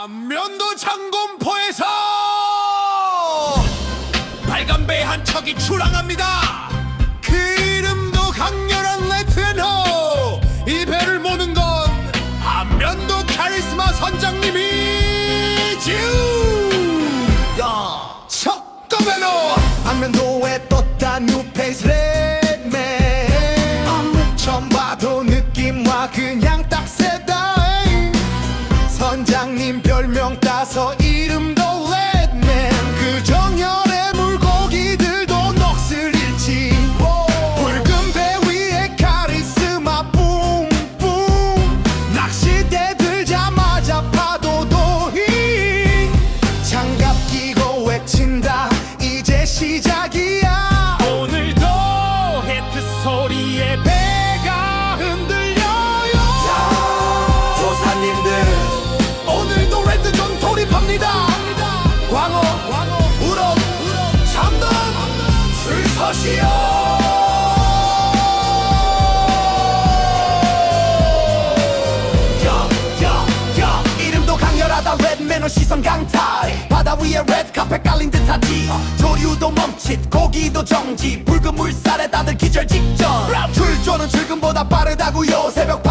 안면도 장군포에서 빨간 배 한 척이 출항합니다. 그 이름도 강렬한 레트너. 이 배를 모는 건 안면도 카리스마 선장님이지. 야, 척도배로 안면도에 떴다 뉴페이스 레드맨 처음 봐도 느낌과 그냥 딱 세다 별명 따서 바다 위에 레드카펫 깔린 듯하지. 조류도 멈칫 고기도 정지. 붉은 물살에 다들 기절 직전. 줄조는 출근보다 빠르다고요. 새벽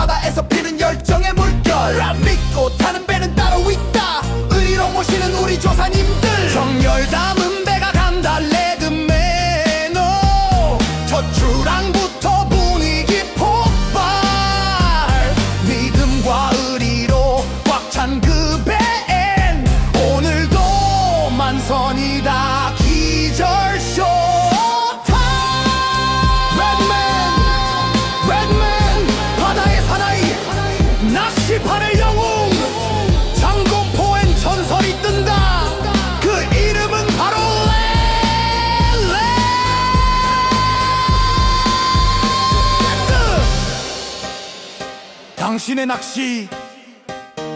당신의 낚시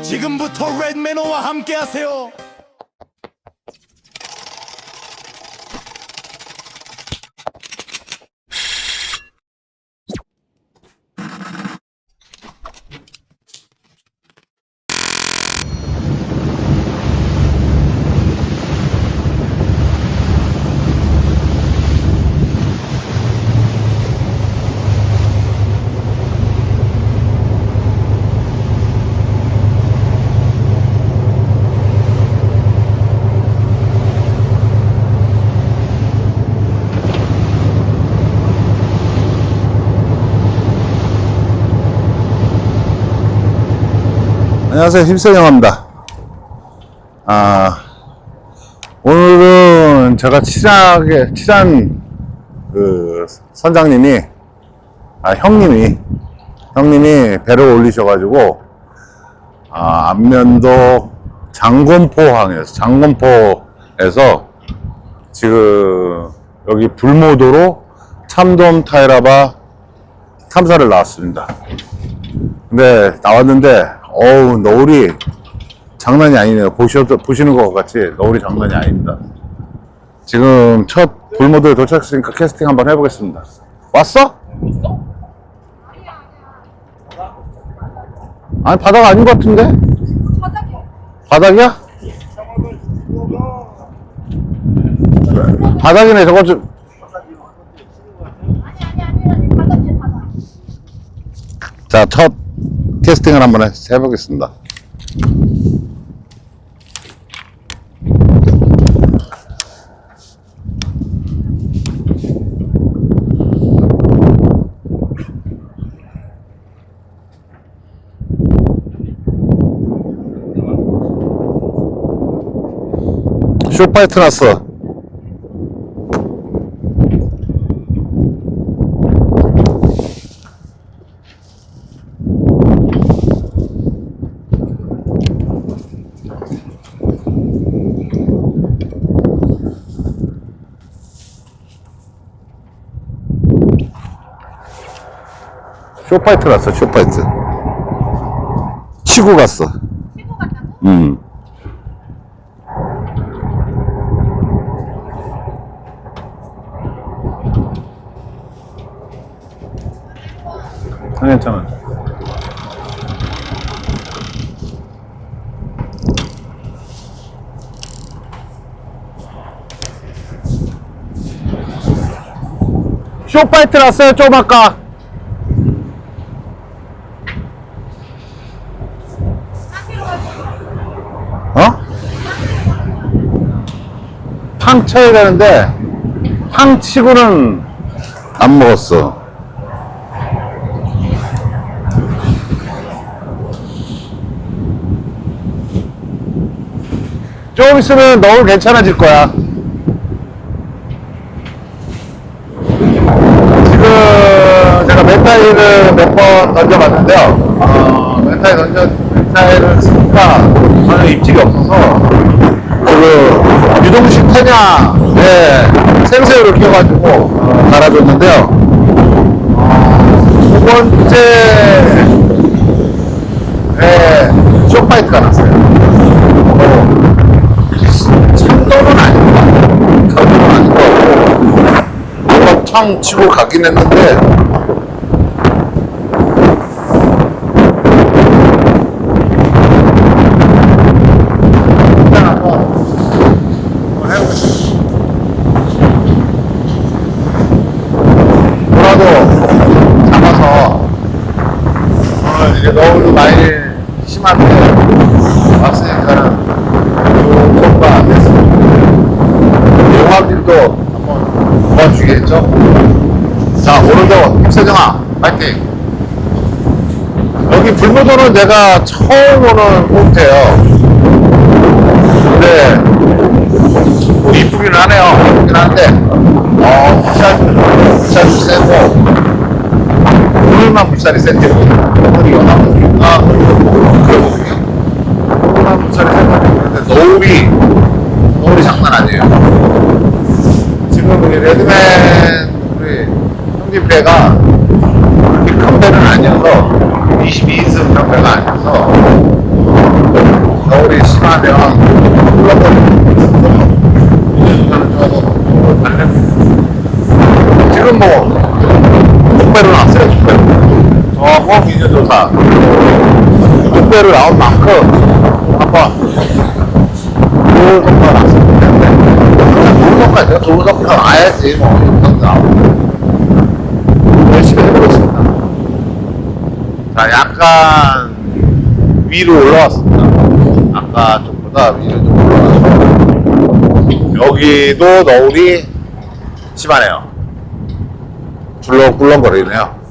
지금부터 레드매너와 함께 하세요. 안녕하세요. 힘세영입니다. 아, 오늘은 제가 친하게, 친한 그 선장님이, 아, 형님이, 형님이 배를 올리셔가지고, 아, 안면도 장건포항에서, 장건포에서 지금 여기 불모도로 참돔 타이라바 탐사를 나왔습니다. 근데 나왔는데 어우 너울이 장난이 아니네요. 보셔도 보시는 것 같이 너울이 장난이 아닙니다. 지금 첫 불모도에 도착했으니까 캐스팅 한번 해보겠습니다. 왔어? 아니 바다가 아닌 것 같은데? 바닥이야? 바닥이네 저거 좀 자, 첫 캐스팅을 한번 해- 해보겠습니다. 쇼파이트 났어. 쇼파이트 갔어, 쇼파이트. 치고 갔어. 치고 갔다고? 응. 괜찮아. 쇼파이트 났어요, 좀 아까. 탕 쳐야 되는데, 탕 치고는 안 먹었어. 좀 있으면 너울 괜찮아질 거야. 지금 제가 멘타일을 몇 번 던져봤는데요. 어, 멘타일 던져, 멘타일을 쓰니까 전혀 입질이 없어서 그 유동식 태냐에 생새우를 키워가지고 어, 달아줬는데요. 어, 두 번째에 쇼파이트가 났어요. 어, 참돔은 아니고 참돔은 아니고 뭔가 탕 치고 가긴 했는데 일단 한번 한번 해보겠습니다. 뭐라도 잡아서 오늘 이제 너울도 많이 심한데 왔으니까는 좋은 됐습니다. 용암들도 한번 도와주겠죠? 자, 오늘도 김세정아, 파이팅! 여기 불무도는 내가 처음 오는 포트예요. 근데, 뭐 이쁘긴 하네요. 이쁘긴 한데, 어, 물살, 물살도 세고, 오늘만 물살이 센데, 오늘이 연합국인가? 그러거든요. 오늘만 물살이 센데, 노을이, 노을이 장난 아니에요. 지금 우리 레드맨 우리 형님 배가 그렇게 큰 배는 아니어서 22인승 그런 배가 아니어서 겨울이 심하면 흘러버리고 지금 뭐 육배로 나왔어요 육배로. 저거 미녀조사. 육배로 나온 만큼 한번 좋은 성과가 났었기 때문에 좋은 성과 제가 좋은 성과 나야지 뭐. 영상 나오고 열심히 해보겠습니다 자 약간 위로 올라왔습니다. 아까 쪽보다 위로 좀 올라와서 여기도 너울이 심하네요. 줄렁굴렁거리네요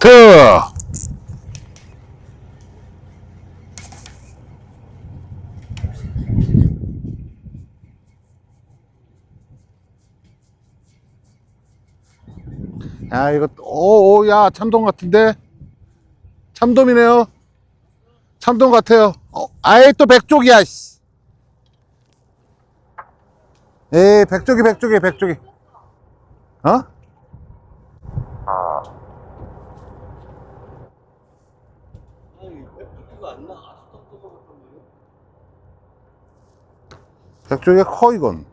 그 야, 이거, 오, 오, 야, 참돔 같은데? 참돔이네요. 참돔 같아요. 어, 아예 또 백쪽이야, 씨. 에이, 백쪽이, 백쪽이, 백쪽이. 어? 백쪽이 커, 이건.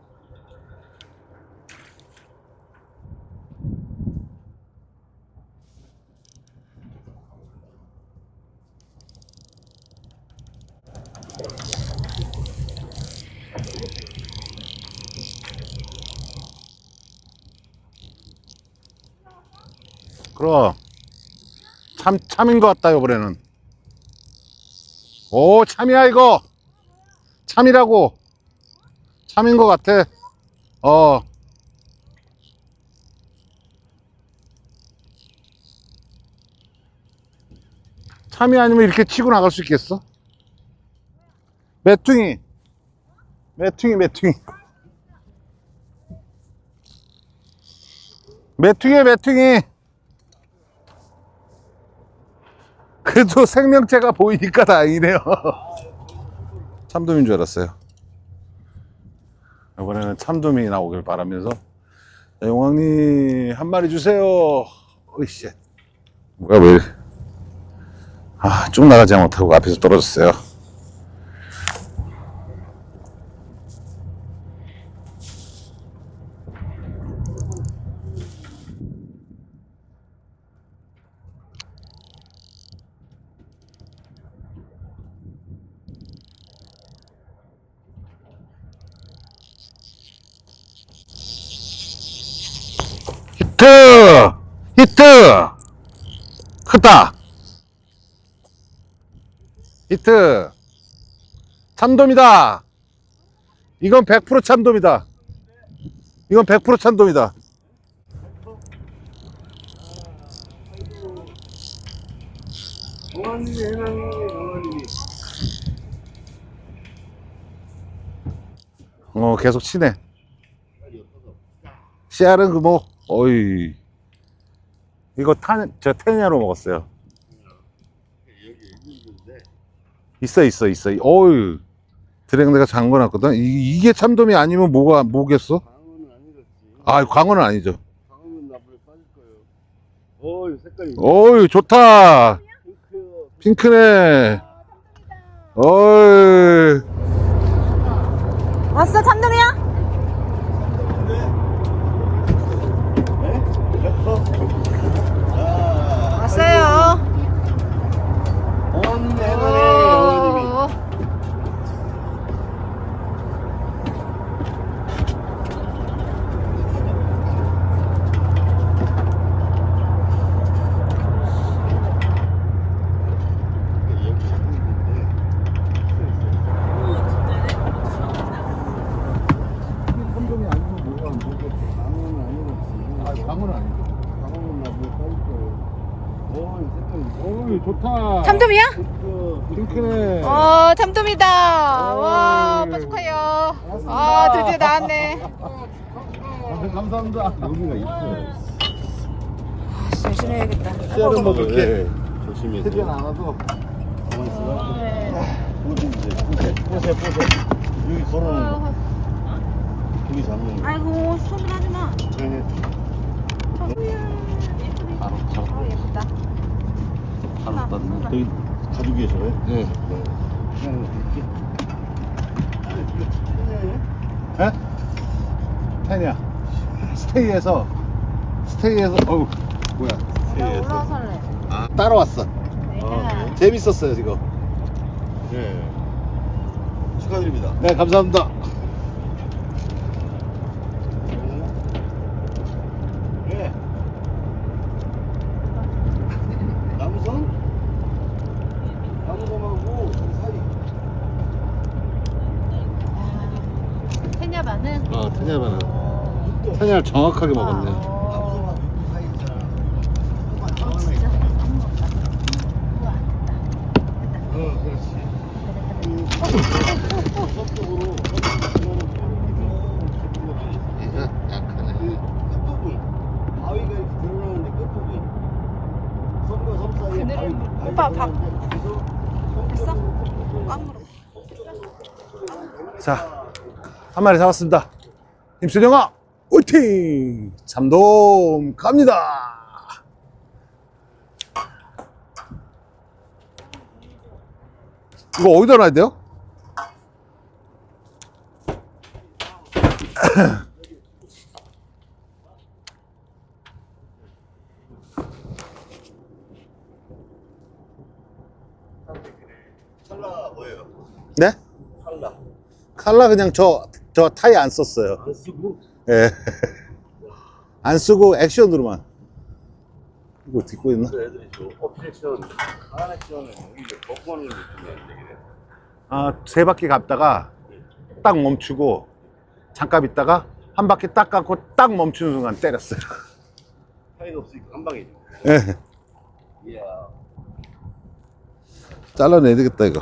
그럼 참 참인 것 같다 이번에는. 오 참이야 이거. 참이라고. 참인 것 같아. 어. 참이 아니면 이렇게 치고 나갈 수 있겠어? 메퉁이. 메퉁이 메퉁이. 메퉁이 메퉁이 그래도 생명체가 보이니까 다행이네요. 참돔인 줄 알았어요. 이번에는 참돔이 나오길 바라면서 자, 용왕님 한 마리 주세요. 으이씨. 뭐야 왜? 아, 쭉 나가지 못하고 앞에서 떨어졌어요. 히트! 크다! 히트! 참돔이다! 이건 100% 참돔이다. 이건 100% 참돔이다. 어, 계속 치네. 씨알은 그 뭐, 어이. 이거 탄, 저 테니아로 먹었어요. 있어, 있어, 있어. 어이. 드랙 내가 잠궈놨거든. 이, 이게 참돔이 아니면 뭐가, 뭐겠어? 아, 광어는 아니죠. 방어는 나물에 빠질 거예요. 어이 색깔이 어이, 좋다. 핑크요. 핑크네. 어이. 왔어 참돔이야? 왔어요. 어머님 해바네 어머님이. 오. 참돔이 아니면 뭐가, 뭐겠어? 방어는 아니겠지. 아, 광어는 아니죠. 방어는 나물에 빠질 거예요. 어이 색깔이 어이, 좋다. 참돔이야? 핑크. 핑크네. 어 참돔이다. 와 어이. 오빠 축하해요. 아 드디어 나왔네. 아, 감사합니다. 여기가 있어요. 열심히 해야겠다. 씨알은 먹을게. 네. 조심해서. 특이한 않아도. 가만 있어. 네. 보세 보세 보세 보세. 여기 걸어놓는 거. 여기 잡는 거. 아이고 손을 하지 마. 네. 바로, 바로. 어 예쁘다. 바로 거. 여기 가지고 계셔요? 네. 그냥 이렇게. 에? 테니아. 스테이에서, 스테이에서, 어우, 뭐야. 나 할래. 아, 따라왔어. 왜냐? 재밌었어요, 지금. 네. 축하드립니다. 네, 감사합니다. 네. 남성? 남성하고 사이. 테냐 반응. 어, 테니아바는. 테니아를 정확하게 먹었네. 어. 남성하고 사이 있잖아. 어, 진짜 아무 없다. 우와 됐다. 어, 그렇지. 속도로 약하네. 그 끝부분 바위가 이렇 게 드러나는데 끝부분 섬과 섬 사이에 그늘을 바위 물- 바위 오빠 밥- 드러나는데 거기서 됐어? 섬 깜으로. 자, 한 마리 잡았습니다. 힘순영아, 울팅! 참돔 갑니다! 이거 어디다 놔야 돼요? 찰나 뭐예요? 네? 찰나 칼라 그냥 저, 저 타이 안 썼어요. 안 쓰고 예. 안 쓰고 액션으로만. 이거 듣고 있나? 애들이 하나 느낌이 안 되게 아, 세 바퀴 갔다가 딱 멈추고 잠깐 있다가 한 바퀴 딱 감고 딱 멈추는 순간 때렸어요. 차이가 없으니까 한 방이죠 예. 이야 잘라내야 되겠다, 이거.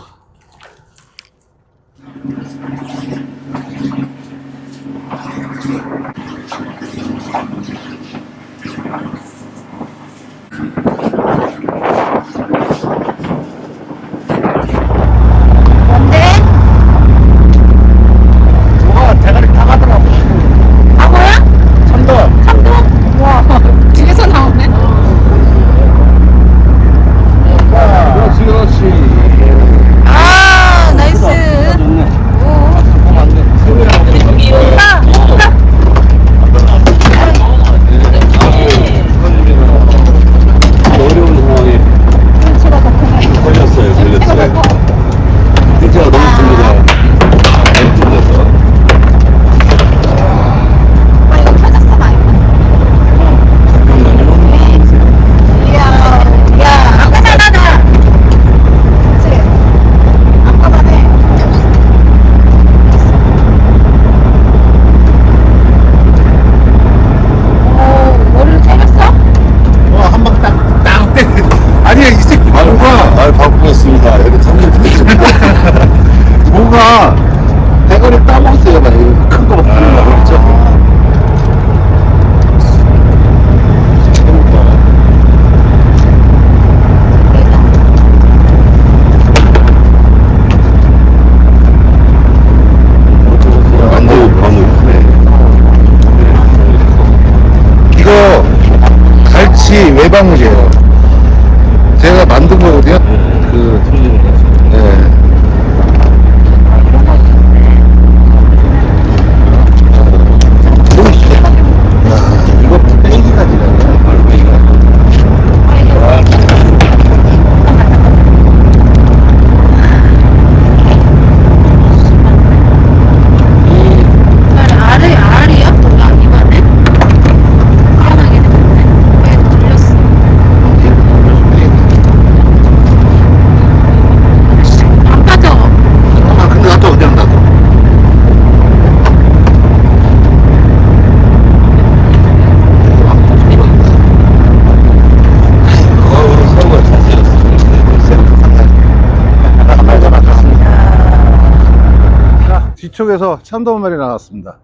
자, 뒤쪽에서 참돔 한 마리 나왔습니다.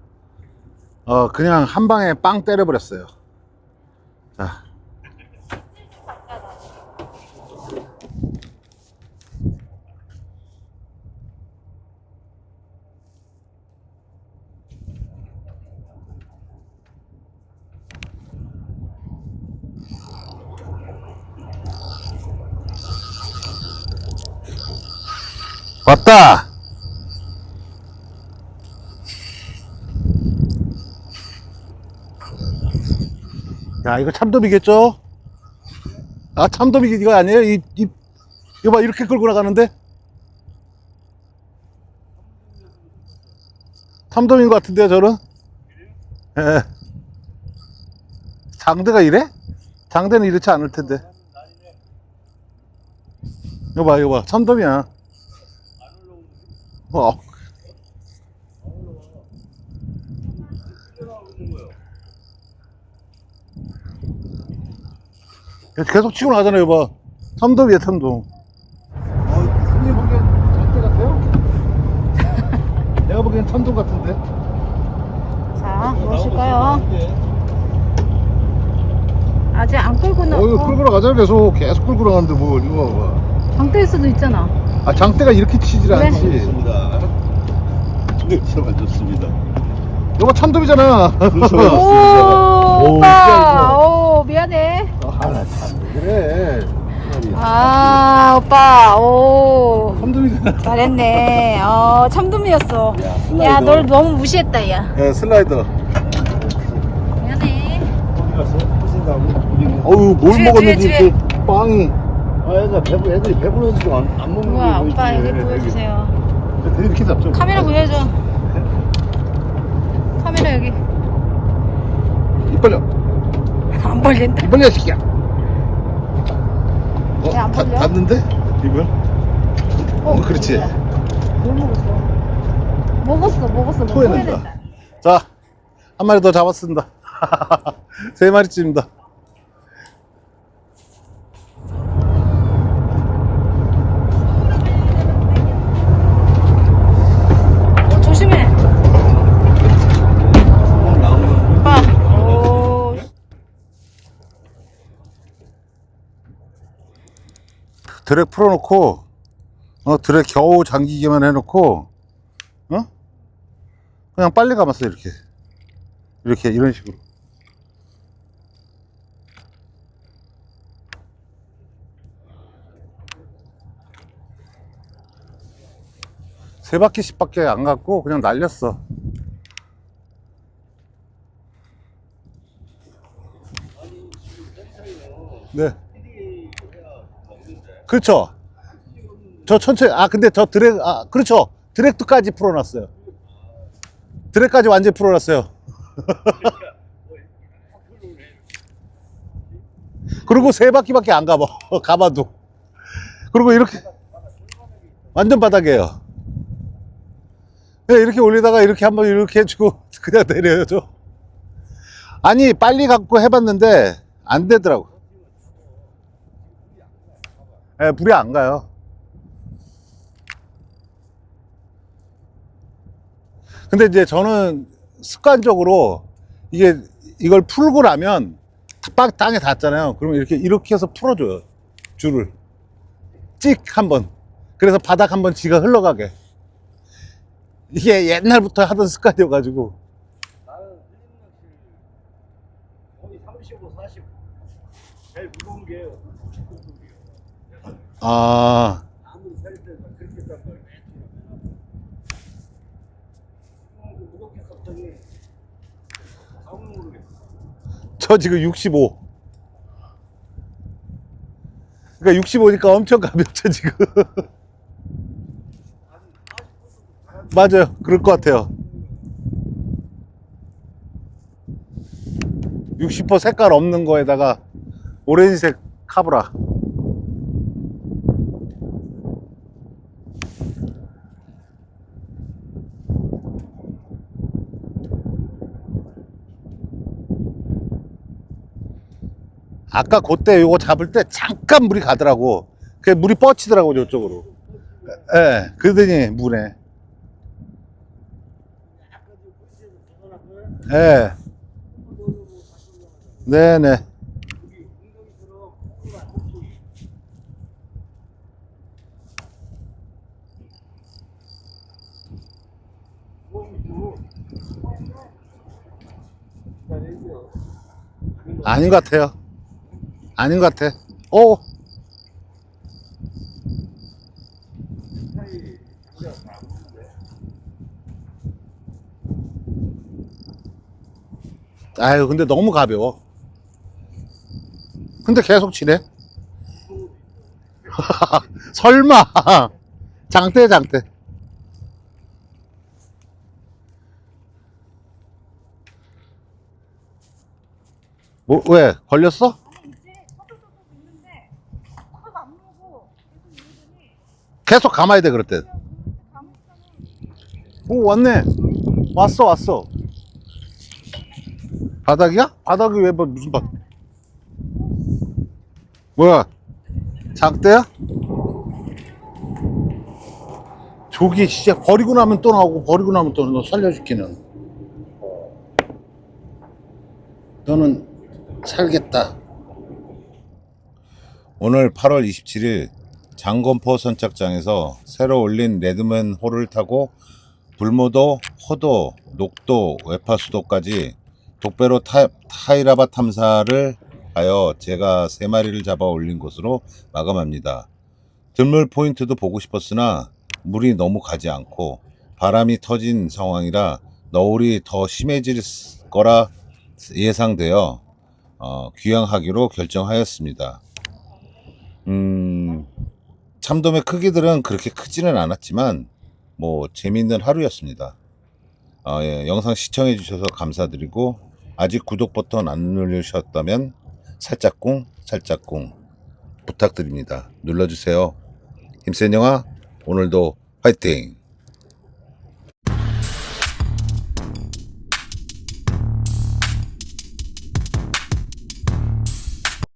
어, 그냥 한 방에 빵 때려버렸어요. 자. 왔다! 야, 이거 참돔이겠죠? 아, 참돔이 이거 아니에요? 이, 이, 이거 봐, 이렇게 끌고 나가는데? 참돔인 것 같은데요, 저는? 예. 장대가 이래? 장대는 이렇지 않을 텐데. 이거 봐, 이거 봐. 참돔이야. 어. 계속 치고 나가잖아요, 봐. 참돔이야, 참돔. 어, 형님 보기엔 장대 같아요? 내가 보기엔 참돔 같은데? 자, 무엇일까요? 아직 안 끌고 나. 어, 이거 어, 끌고 나가잖아, 계속. 계속 끌고 나가는데 뭘, 이거 봐봐. 장대일 수도 있잖아. 아, 장대가 이렇게 치질 그래? 않지. 좋습니다. 정말 좋습니다. 이거 참돔이잖아. 오, 오, 오빠. 오, 미안해. 아, 나 참 그래. 아, 오빠. 오. 참돔이잖아. 잘했네. 어, 참돔이었어. 야, 슬라이더. 야, 널 너무 무시했다, 야. 예, 슬라이더. 미안해. 어디 갔어? 호신다고? 우리는. 어우, 뭘 뒤에, 먹었는지 뒤에, 이렇게 빵이. 아, 애가 배부, 애들이 배불러서 안, 안 먹는 거 오빠. 여기 보여주세요. 이렇게 잡죠. 카메라 보여줘. 카메라 여기. 입 벌려. 안 벌린다. 입 벌려, 이 새끼야. 어, 야, 안 다- 벌려? 닿는데? 입을? 어, 그렇지. 뭘 먹었어? 먹었어, 먹었어. 뭐. 토해낸다. 자, 한 마리 더 잡았습니다. 세 마리쯤입니다. 어, 조심해. 오빠. 오. 드랙 풀어놓고, 어, 드랙 겨우 잠기기만 해놓고, 어? 그냥 빨리 감았어, 이렇게. 이렇게, 이런 식으로. 세 바퀴씩 밖에 안 갔고, 그냥 날렸어. 네. 그렇죠. 저 천천히, 아, 근데 저 드랙, 아, 그렇죠. 드랙도까지 풀어놨어요. 드랙까지 완전히 풀어놨어요. 그리고 세 바퀴밖에 안 가봐. 가봐도. 그리고 이렇게, 완전 바닥이에요. 네, 이렇게 올리다가 이렇게 한번 이렇게 해주고 그냥 내려야죠. 아니, 빨리 갖고 해봤는데 안 되더라고. 예, 불이 안 가요. 근데 이제 저는 습관적으로 이게 이걸 풀고 나면 딱 땅에 닿잖아요. 그러면 이렇게 이렇게 해서 풀어줘요. 줄을 찍 한번. 그래서 바닥 한번 지가 흘러가게. 이게 옛날부터 하던 습관이어가지고. 거의 35 제일 무거운 게 아. 저 지금 65. 그러니까 65니까 엄청 가볍죠, 지금. 맞아요. 그럴 것 같아요. 60% 색깔 없는 거에다가 오렌지색 카브라. 아까 그때 요거 잡을 때 잠깐 물이 가더라고. 그 물이 뻗치더라고, 저쪽으로. 예, 그러더니 물에. 예. 네네. 아닌 것 같아요. 아닌 것 같아. 오! 아유, 근데 너무 가벼워. 근데 계속 치네? 설마! 장대, 장대. 뭐, 왜? 걸렸어? 아니 이제 서둘서둘 있는데 하나도 안 오고 계속 이러더니 계속 감아야 돼, 그럴 때. 오, 왔네. 왔어, 왔어. 바닥이야? 바닥이 왜, 뭐, 무슨 바닥? 뭐야? 장대야? 저기 진짜 버리고 나면 또 나오고 버리고 나면 또 너 살려주기는 너는 살겠다 오늘 8월 27일 장건포 선착장에서 새로 올린 레드맨 호를 타고 불모도, 호도, 녹도, 외파수도까지 독배로 타, 타이라바 탐사를 하여 제가 세 마리를 잡아 올린 것으로 마감합니다. 들물 포인트도 보고 싶었으나 물이 너무 가지 않고 바람이 터진 상황이라 너울이 더 심해질 거라 예상되어 어, 귀향하기로 결정하였습니다. 음, 참돔의 크기들은 그렇게 크지는 않았지만 뭐 재미있는 하루였습니다. 아, 예, 영상 시청해 주셔서 감사드리고 아직 구독 버튼 안 누르셨다면 살짝꿍 살짝꿍 부탁드립니다. 눌러주세요. 힘센 영화 오늘도 화이팅!